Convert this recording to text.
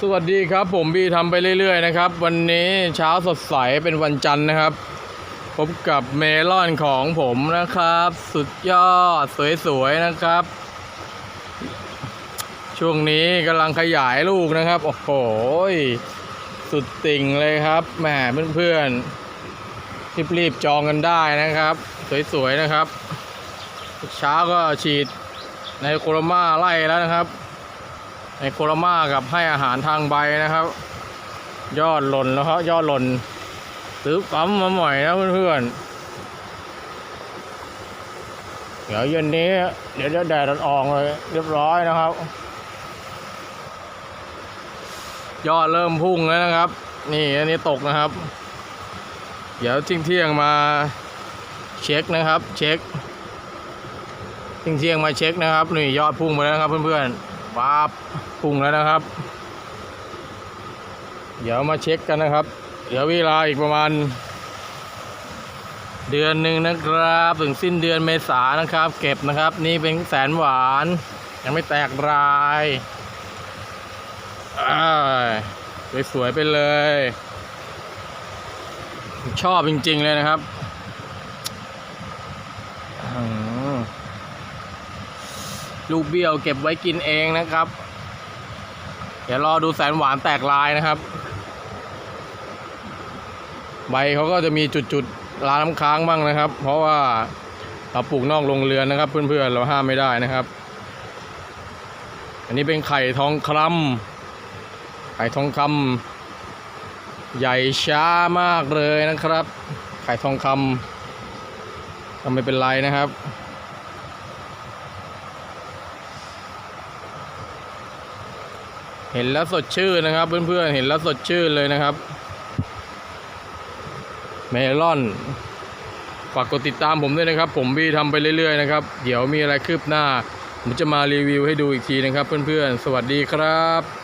สวัสดีครับผมบีทำไปเรื่อยๆนะครับ วันนี้เช้าสดใสเป็นวันจันทร์นะครับ พบกับเมลอนของผมนะครับ สุดยอดสวยๆนะครับ ช่วงนี้กำลังขยายลูกนะครับ โอ้โหสุดติ่งเลยครับแหมเพื่อนๆรีบๆจองกันได้นะครับ สวยๆนะครับ เช้าก็ฉีดในโครมาไล่แล้วนะครับ ในโคโรมากับให้อาหารทางใบนะครับ ยอดหล่นแล้วครับยอดหล่นซื้อปั๊มมาใหม่นะเพื่อนๆเดี๋ยวเย็นนี้ เดี๋ยวจะแดดออกเลยเรียบร้อยนะครับ ยอดเริ่มพุ่งแล้วนะครับ นี่อันนี้ตกนะครับ เดี๋ยวทิ้งเที่ยงมาเช็คนะครับ เช็คทิ้งเที่ยงมาเช็คนะครับนี่ยอดพุ่งไปแล้วนะครับเพื่อนๆ ว้าบพุ่งแล้วนะครับ เดี๋ยวมาเช็คกันนะครับ เดี๋ยวเวลาอีกประมาณ เดือนหนึ่งนะครับ ถึงสิ้นเดือนเมษานะครับ เก็บนะครับ นี่เป็นแสนหวาน ยังไม่แตกรายสวยๆไปเลย ชอบจริง ๆ เลยนะครับอืม ลูกเบี้ยวเก็บไว้กินเองนะครับ เดี๋ยวรอดูแสนหวานแตกลายนะครับ ใบเขาก็จะมีจุดๆลาน้ำค้างบ้างนะครับ เพราะว่าเราปลูกนอกโรงเรือนนะครับ เพื่อนๆเราห้ามไม่ได้นะครับ อันนี้เป็นไข่ทองคำไข่ทองคำใหญ่ช้ามากเลยนะครับ ไข่ทองคำก็ไม่เป็นไรนะครับ เห็นแล้วสดชื่นนะครับ เพื่อนๆเห็นแล้วสดชื่นเลยนะครับ เมลอนฝากกดติดตามผมด้วยนะครับ ผมบีทำไปเรื่อยๆนะครับ เดี๋ยวมีอะไรคืบหน้า ผมจะมารีวิวให้ดูอีกทีนะครับ เพื่อนๆ สวัสดีครับ